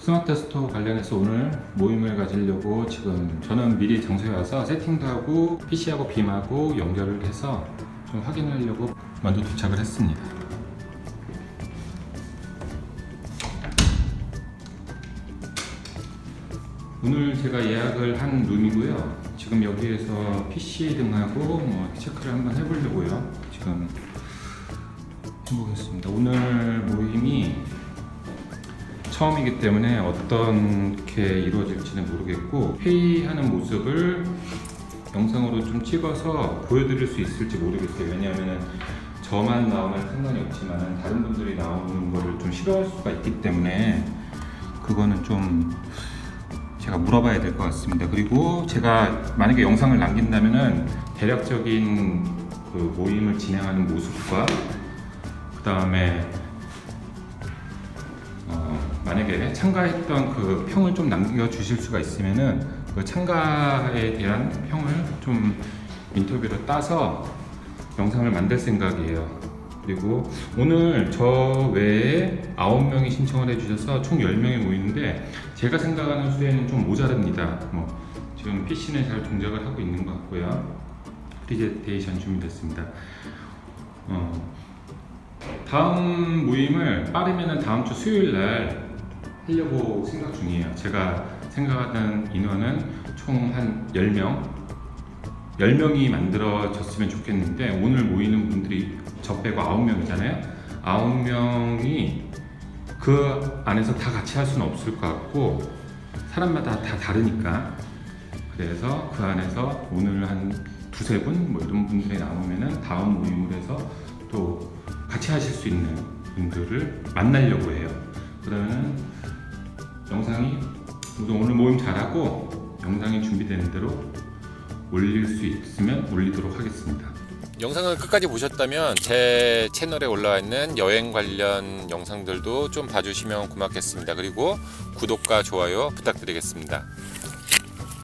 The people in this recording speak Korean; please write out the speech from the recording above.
스마트 스토어 관련해서 오늘 모임을 가지려고 지금 저는 미리 장소에 와서 세팅도 하고 PC하고 빔하고 연결을 해서 좀 확인하려고 먼저 도착을 했습니다. 오늘 제가 예약을 한 룸이고요. 지금 여기에서 PC 등하고 뭐 체크를 한번 해보려고요. 지금 해보겠습니다. 오늘 모임이 처음이기 때문에 어떻게 이루어질지는 모르겠고 회의하는 모습을 영상으로 좀 찍어서 보여드릴 수 있을지 모르겠어요. 왜냐하면 저만 나오면 상관이 없지만 다른 분들이 나오는 거를 좀 싫어할 수가 있기 때문에 그거는 좀 제가 물어봐야 될 것 같습니다. 그리고 제가 만약에 영상을 남긴다면은 대략적인 그 모임을 진행하는 모습과 그 다음에 어, 만약에 참가했던 그 평을 좀 남겨주실 수가 있으면은 그 참가에 대한 평을 좀 인터뷰로 따서 영상을 만들 생각이에요. 그리고 오늘 저 외에 9명이 신청을 해주셔서 총 10명이 모이는데 제가 생각하는 수에는 좀 모자랍니다. 뭐 지금 PC는 잘 동작을 하고 있는 것 같고요. 프리제테이션 준비됐습니다. 어, 다음 모임을 빠르면 다음 주 수요일 날 하려고 생각 중이에요. 제가 생각하는 인원은 총 한 10명, 10명이 만들어졌으면 좋겠는데 오늘 모이는 분들이 저 빼고 9명이잖아요. 9명이 그 안에서 다 같이 할 수는 없을 것 같고 사람마다 다 다르니까 그래서 그 안에서 오늘 한 두세 분 뭐 이런 분들이 나오면은 다음 모임을 해서 또 같이 하실 수 있는 분들을 만나려고 해요. 그러면 영상이 오늘 모임 잘하고 영상이 준비되는 대로 올릴 수 있으면 올리도록 하겠습니다. 영상을 끝까지 보셨다면 제 채널에 올라와 있는 여행 관련 영상들도 좀 봐주시면 고맙겠습니다. 그리고 구독과 좋아요 부탁드리겠습니다.